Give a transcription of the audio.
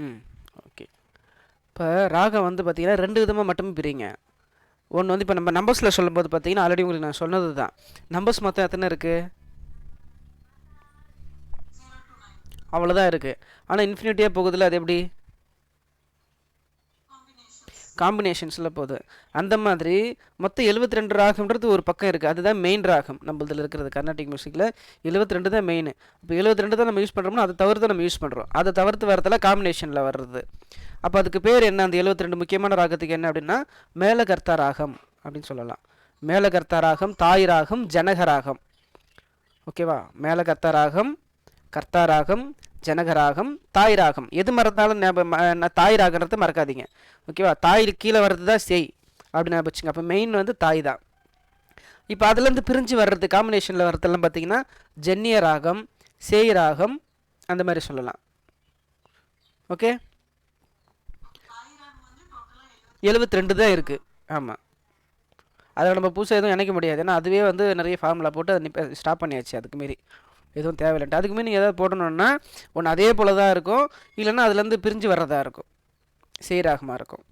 ம். ஓகே. இப்போ ராகம் வந்து பார்த்தீங்கன்னா ரெண்டு விதமாக மட்டுமே பிரிங்க. ஒன்று வந்து இப்போ நம்ம நம்பர்ஸில் சொல்லும்போது பார்த்தீங்கன்னா ஆல்ரெடி உங்களுக்கு நான் சொன்னது தான் நம்பர்ஸ் மொத்தம் எத்தனை இருக்குது அவ்வளோதான் இருக்குது ஆனால் இன்ஃபினிட்டியாக போகுதுல அது எப்படி? காம்பினேஷன்ஸில் போகுது. அந்த மாதிரி மொத்தம் 72 ரெண்டு ராகம்ன்றது ஒரு பக்கம் இருக்குது அதுதான் மெயின் ராகம் நம்மளதில் இருக்கிறது கர்நாடிக் மியூசிக்கில் 72 ரெண்டு தான் மெயின் இப்போ 72 ரெண்டு தான் நம்ம யூஸ் பண்ணுறோம்னா அதை தவிர்த்து நம்ம யூஸ் பண்ணுறோம் அதை தவிர்த்து வரதில் காம்பினேஷனில் வர்றது. அப்போ அதுக்கு பேர் என்ன? அந்த 72 ரெண்டு முக்கியமான ராகத்துக்கு என்ன அப்படின்னா மேலகர்த்தா ராகம் அப்படின்னு சொல்லலாம். மேலகர்த்தா ராகம் தாய் ராகம் ஜனக ராகம். ஓகேவா? மேலகர்த்தா ராகம் கர்த்தா ராகம் ஜனக ராகம் தாய் ராகம் எது மறந்தாலும் தாய் ராகன்றது மறக்காதீங்க. ஓகேவா? தாய் கீழே வர்றது தான் செய் அப்படின்னு ஞாபகம் வச்சுங்க அப்போ மெயின் வந்து தாய் தான். இப்போ அதுலேருந்து பிரிஞ்சு வர்றது காம்பினேஷனில் வர்றதெல்லாம் பார்த்தீங்கன்னா ஜன்னிய ராகம் சேய் ராகம் அந்த மாதிரி சொல்லலாம். ஓகே? எழுபத்தி ரெண்டு தான் இருக்குது ஆமாம் அதில் நம்ம புதுசாக எதுவும் நினைக்க முடியாது. ஏன்னா அதுவே வந்து நிறைய ஃபார்முலா போட்டு அதை ஸ்டாப் பண்ணியாச்சு அதுக்கு மாரி எதுவும் தேவையில்லைன்ட்டு. அதுக்குமே நீங்கள் எதாவது போடணுன்னா ஒன்று அதே போல தான் இருக்கும். இல்லைன்னா அதுலேருந்து பிரிஞ்சு வர்றதா இருக்கும். சீராகமாக இருக்கும்.